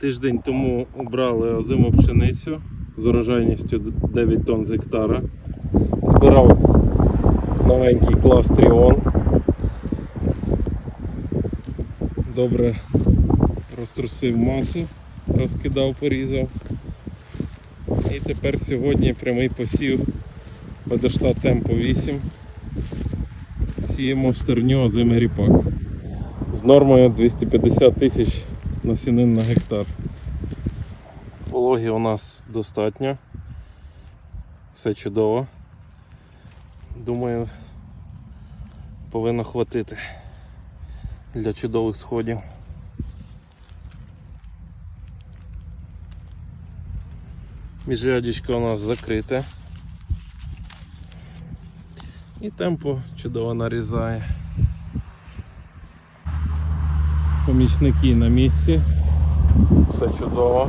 Тиждень тому обрали озиму пшеницю з урожайністю 9 тонн з гектара. Збирав новенький клас Тріон. Добре розтрусив масу, розкидав, порізав. І тепер сьогодні прямий посів Бедештат Темпо 8. Сіємо стерню озимий ріпак з нормою 250 тисяч насінин на гектар. Вологі у нас достатньо. Все чудово. Думаю, повинно хватити для чудових сходів. Міжрядічко у нас закрите. І темпо чудово нарізає. Помічники на місці. Все чудово.